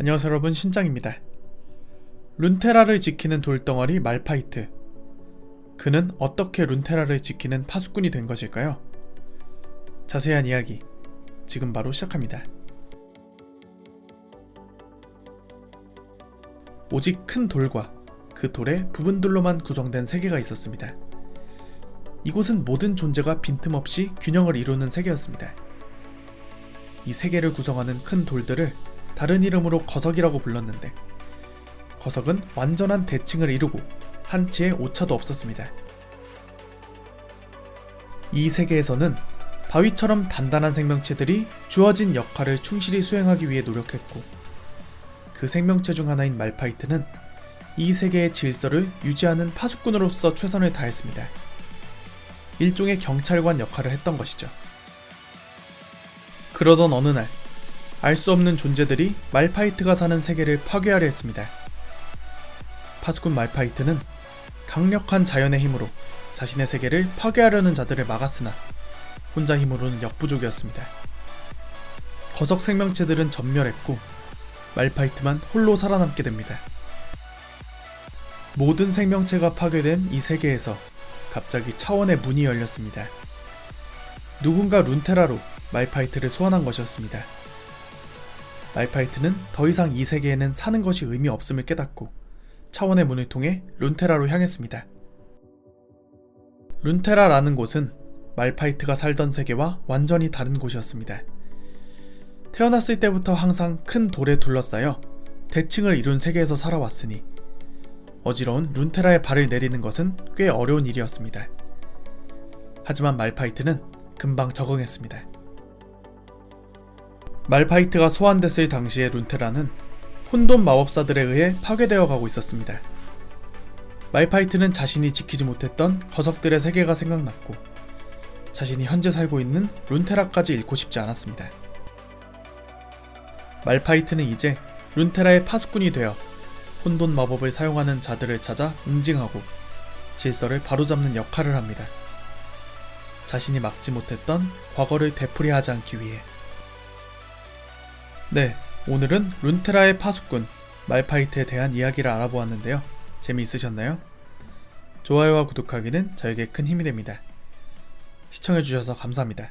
안녕하세요 여러분 신짱입니다. 룬테라를 지키는 돌덩어리 말파이트. 그는 어떻게 룬테라를 지키는 파수꾼이 된 것일까요? 자세한 이야기 지금 바로 시작합니다. 오직 큰 돌과 그 돌의 부분들로만 구성된 세계가 있었습니다. 이곳은 모든 존재가 빈틈없이 균형을 이루는 세계였습니다. 이 세계를 구성하는 큰 돌들을 다른 이름으로 거석이라고 불렀는데 거석은 완전한 대칭을 이루고 한치의 오차도 없었습니다. 이 세계에서는 바위처럼 단단한 생명체들이 주어진 역할을 충실히 수행하기 위해 노력했고 그 생명체 중 하나인 말파이트는 이 세계의 질서를 유지하는 파수꾼으로서 최선을 다했습니다. 일종의 경찰관 역할을 했던 것이죠. 그러던 어느 날 알 수 없는 존재들이 말파이트가 사는 세계를 파괴하려 했습니다. 파수꾼 말파이트는 강력한 자연의 힘으로 자신의 세계를 파괴하려는 자들을 막았으나 혼자 힘으로는 역부족이었습니다. 거석 생명체들은 전멸했고 말파이트만 홀로 살아남게 됩니다. 모든 생명체가 파괴된 이 세계에서 갑자기 차원의 문이 열렸습니다. 누군가 룬테라로 말파이트를 소환한 것이었습니다. 말파이트는 더 이상 이 세계에는 사는 것이 의미 없음을 깨닫고 차원의 문을 통해 룬테라로 향했습니다. 룬테라라는 곳은 말파이트가 살던 세계와 완전히 다른 곳이었습니다. 태어났을 때부터 항상 큰 돌에 둘러싸여 대칭을 이룬 세계에서 살아왔으니 어지러운 룬테라의 발을 내리는 것은 꽤 어려운 일이었습니다. 하지만 말파이트는 금방 적응했습니다. 말파이트가 소환됐을 당시의 룬테라는 혼돈 마법사들에 의해 파괴되어 가고 있었습니다. 말파이트는 자신이 지키지 못했던 거석들의 세계가 생각났고 자신이 현재 살고 있는 룬테라까지 잃고 싶지 않았습니다. 말파이트는 이제 룬테라의 파수꾼이 되어 혼돈 마법을 사용하는 자들을 찾아 응징하고 질서를 바로잡는 역할을 합니다. 자신이 막지 못했던 과거를 되풀이하지 않기 위해. 네, 오늘은 룬테라의 파수꾼 말파이트에 대한 이야기를 알아보았는데요. 재미있으셨나요? 좋아요와 구독하기는 저에게 큰 힘이 됩니다. 시청해주셔서 감사합니다.